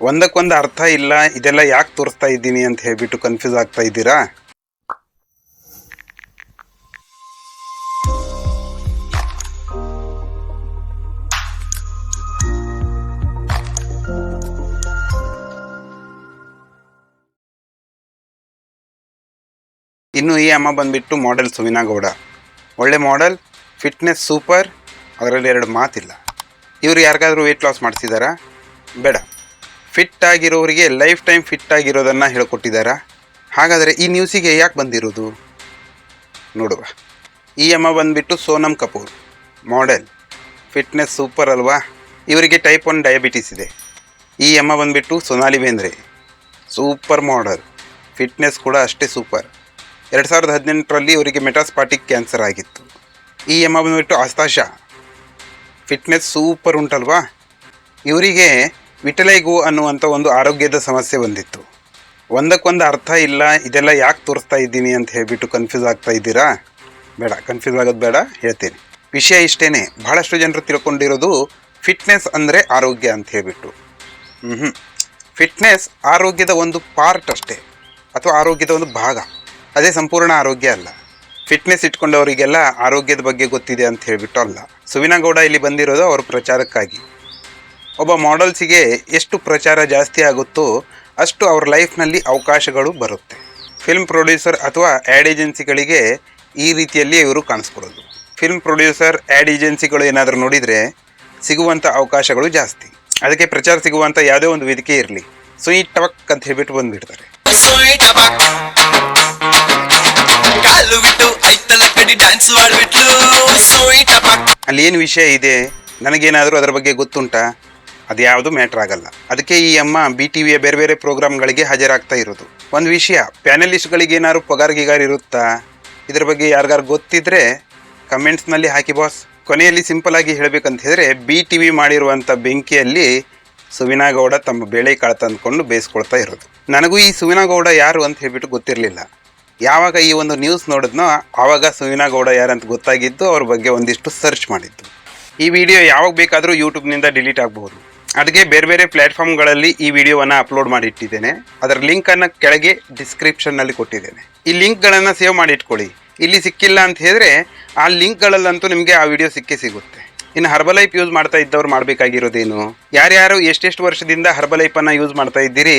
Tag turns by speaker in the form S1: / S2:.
S1: ಒಂದಕ್ಕೊಂದು ಅರ್ಥ ಇಲ್ಲ, ಇದೆಲ್ಲ ಯಾಕೆ ತೋರಿಸ್ತಾ ಇದ್ದೀನಿ ಅಂತ ಹೇಳ್ಬಿಟ್ಟು ಕನ್ಫ್ಯೂಸ್ ಆಗ್ತಾ ಇದ್ದೀರಾ? ಇನ್ನು ಈ ಅಮ್ಮ ಬಂದ್ಬಿಟ್ಟು ಮಾಡೆಲ್ ಸುವಿನಾ ಗೌಡ. ಒಳ್ಳೆ ಮಾಡೆಲ್ ಫಿಟ್ನೆಸ್ ಸೂಪರ್ ಅದರಲ್ಲಿ ಎರಡು ಮಾತಿಲ್ಲ. ಇವರು ಯಾರಿಗಾದರೂ ವೆಯ್ಟ್ ಲಾಸ್ ಮಾಡಿಸಿದಾರಾ? ಬೇಡ. ಫಿಟ್ ಆಗಿರೋರಿಗೆ ಲೈಫ್ ಟೈಮ್ ಫಿಟ್ ಆಗಿರೋದನ್ನು ಹೇಳ್ಕೊಟ್ಟಿದ್ದಾರಾ ಹಾಗಾದರೆ ಈ ನ್ಯೂಸಿಗೆ ಯಾಕೆ ಬಂದಿರೋದು? ನೋಡುವ. ಈ ಅಮ್ಮ ಬಂದ್ಬಿಟ್ಟು Sonam Kapoor model fitness super ಅಲ್ವಾ? ಇವರಿಗೆ ಟೈಪ್ ಒನ್ ಡಯಾಬಿಟಿಸ್ ಇದೆ. ಈ ಅಮ್ಮ ಬಂದ್ಬಿಟ್ಟು Sonali Bendre super model fitness ಕೂಡ ಅಷ್ಟೇ ಸೂಪರ್ ಎರಡು ಸಾವಿರದ ಹದಿನೆಂಟರಲ್ಲಿ ಇವರಿಗೆ ಮೆಟಾಸ್ಪಾಟಿಕ್ ಕ್ಯಾನ್ಸರ್ ಆಗಿತ್ತು. ಈ ಅಮ್ಮ ಬಂದ್ಬಿಟ್ಟು ಆಸ್ತಾಶಾ ಫಿಟ್ನೆಸ್ ಸೂಪರ್ ಉಂಟಲ್ವಾ? ಇವರಿಗೆ ವಿಟಲೈಗೋ ಅನ್ನುವಂಥ ಒಂದು ಆರೋಗ್ಯದ ಸಮಸ್ಯೆ ಬಂದಿತ್ತು. ಒಂದಕ್ಕೊಂದು ಅರ್ಥ ಇಲ್ಲ, ಇದೆಲ್ಲ ಯಾಕೆ ತೋರಿಸ್ತಾ ಇದ್ದೀನಿ ಅಂತ ಹೇಳಿಬಿಟ್ಟು ಕನ್ಫ್ಯೂಸ್ ಆಗ್ತಾ ಇದ್ದೀರಾ? ಬೇಡ ಕನ್ಫ್ಯೂಸ್ ಆಗೋದು ಬೇಡ, ಹೇಳ್ತೀನಿ. ವಿಷಯ ಇಷ್ಟೇ ಬಹಳಷ್ಟು ಜನರು ತಿಳ್ಕೊಂಡಿರೋದು ಫಿಟ್ನೆಸ್ ಅಂದರೆ ಆರೋಗ್ಯ ಅಂತ ಹೇಳಿಬಿಟ್ಟು. ಹ್ಞೂ ಫಿಟ್ನೆಸ್ ಆರೋಗ್ಯದ ಒಂದು ಪಾರ್ಟ್ ಅಷ್ಟೇ, ಅಥವಾ ಆರೋಗ್ಯದ ಒಂದು ಭಾಗ. ಅದೇ ಸಂಪೂರ್ಣ ಆರೋಗ್ಯ ಅಲ್ಲ. ಫಿಟ್ನೆಸ್ ಇಟ್ಕೊಂಡವರಿಗೆಲ್ಲ ಆರೋಗ್ಯದ ಬಗ್ಗೆ ಗೊತ್ತಿದೆ ಅಂತ ಹೇಳಿಬಿಟ್ಟು ಅಲ್ಲ. ಸುವಿನಗೌಡ ಇಲ್ಲಿ ಬಂದಿರೋದು ಅವ್ರ ಪ್ರಚಾರಕ್ಕಾಗಿ. ಒಬ್ಬ ಮಾಡೆಲ್ಸಿಗೆ ಎಷ್ಟು ಪ್ರಚಾರ ಜಾಸ್ತಿ ಆಗುತ್ತೋ ಅಷ್ಟು ಅವ್ರ ಲೈಫ್ನಲ್ಲಿ ಅವಕಾಶಗಳು ಬರುತ್ತೆ. ಫಿಲ್ಮ್ ಪ್ರೊಡ್ಯೂಸರ್ ಅಥವಾ ಆ್ಯಡ್ ಏಜೆನ್ಸಿಗಳಿಗೆ ಈ ರೀತಿಯಲ್ಲಿ ಇವರು ಕಾಣಿಸ್ಕೊಡೋದು ಫಿಲ್ಮ್ ಪ್ರೊಡ್ಯೂಸರ್ ಆ್ಯಡ್ ಏಜೆನ್ಸಿಗಳು ಏನಾದರೂ ನೋಡಿದರೆ ಸಿಗುವಂಥ ಅವಕಾಶಗಳು ಜಾಸ್ತಿ. ಅದಕ್ಕೆ ಪ್ರಚಾರ ಸಿಗುವಂಥ ಯಾವುದೇ ಒಂದು ವೇದಿಕೆ ಇರಲಿ. ಸುಯಿ ಟವಕ್ ಅಂತ ಹೇಳ್ಬಿಟ್ಟು ಬಂದುಬಿಡ್ತಾರೆ.
S2: ಸ್ವೀಟ್ ಸ್ವೀಟ್
S1: ಅಲ್ಲಿ ಏನು ವಿಷಯ ಇದೆ? ನನಗೇನಾದರೂ ಅದರ ಬಗ್ಗೆ ಗೊತ್ತುಂಟಾ? ಅದು ಯಾವುದು ಮ್ಯಾಟ್ರ್ ಆಗಲ್ಲ. ಅದಕ್ಕೆ ಈ ಅಮ್ಮ ಬಿ ಟಿ ವಿಯ ಬೇರೆ ಬೇರೆ ಪ್ರೋಗ್ರಾಮ್ಗಳಿಗೆ ಹಾಜರಾಗ್ತಾ ಇರೋದು. ಒಂದು ವಿಷಯ, ಪ್ಯಾನಲಿಸ್ಟ್ಗಳಿಗೆ ಏನಾದ್ರು ಪಗಾರ ಗಿಗಾರ್ ಇರುತ್ತಾ? ಇದ್ರ ಬಗ್ಗೆ ಯಾರಿಗಾರು ಗೊತ್ತಿದ್ರೆ ಕಮೆಂಟ್ಸ್ನಲ್ಲಿ ಹಾಕಿ ಬಾಸ್. ಕೊನೆಯಲ್ಲಿ ಸಿಂಪಲ್ ಆಗಿ ಹೇಳಬೇಕಂತ ಹೇಳಿದ್ರೆ ಬಿ ಟಿ ವಿ ಮಾಡಿರುವಂಥ ಬೆಂಕಿಯಲ್ಲಿ ಸುವಿನಾಗೌಡ ತಮ್ಮ ಬೇಳೆ ಕಾಳು ತಂದುಕೊಂಡು ಬೇಯಿಸ್ಕೊಳ್ತಾ ಇರೋದು. ನನಗೂ ಈ ಸುವಿನಾಗೌಡ ಯಾರು ಅಂತ ಹೇಳ್ಬಿಟ್ಟು ಗೊತ್ತಿರಲಿಲ್ಲ. ಯಾವಾಗ ಈ ಒಂದು ನ್ಯೂಸ್ ನೋಡಿದ್ನೋ ಆವಾಗ ಸುವಿನಾಗೌಡ ಯಾರಂತ ಗೊತ್ತಾಗಿದ್ದು, ಅವ್ರ ಬಗ್ಗೆ ಒಂದಿಷ್ಟು ಸರ್ಚ್ ಮಾಡಿದ್ದು. ಈ ವಿಡಿಯೋ ಯಾವಾಗ ಬೇಕಾದರೂ ಯೂಟ್ಯೂಬ್ನಿಂದ ಡಿಲೀಟ್ ಆಗಬಹುದು. ಅದಕ್ಕೆ ಬೇರೆ ಬೇರೆ ಪ್ಲ್ಯಾಟ್ಫಾರ್ಮ್ಗಳಲ್ಲಿ ಈ ವಿಡಿಯೋವನ್ನು ಅಪ್ಲೋಡ್ ಮಾಡಿ ಇಟ್ಟಿದ್ದೇನೆ ಅದರ ಲಿಂಕನ್ನು ಕೆಳಗೆ ಡಿಸ್ಕ್ರಿಪ್ಷನ್ನಲ್ಲಿ ಕೊಟ್ಟಿದ್ದೇನೆ. ಈ ಲಿಂಕ್ಗಳನ್ನು ಸೇವ್ ಮಾಡಿ ಇಟ್ಕೊಳ್ಳಿ ಇಲ್ಲಿ ಸಿಕ್ಕಿಲ್ಲ ಅಂತ ಹೇಳಿದ್ರೆ ಆ ಲಿಂಕ್ಗಳಲ್ಲಂತೂ ನಿಮಗೆ ಆ ವಿಡಿಯೋ ಸಿಕ್ಕೇ ಸಿಗುತ್ತೆ. ಇನ್ನು ಹರ್ಬಲೈಫ್ ಯೂಸ್ ಮಾಡ್ತಾ ಇದ್ದವ್ರು ಮಾಡಬೇಕಾಗಿರೋದೇನು? ಯಾರ್ಯಾರು ಎಷ್ಟೆಷ್ಟು ವರ್ಷದಿಂದ ಹರ್ಬಲೈಫನ್ನು ಯೂಸ್ ಮಾಡ್ತಾ ಇದ್ದೀರಿ?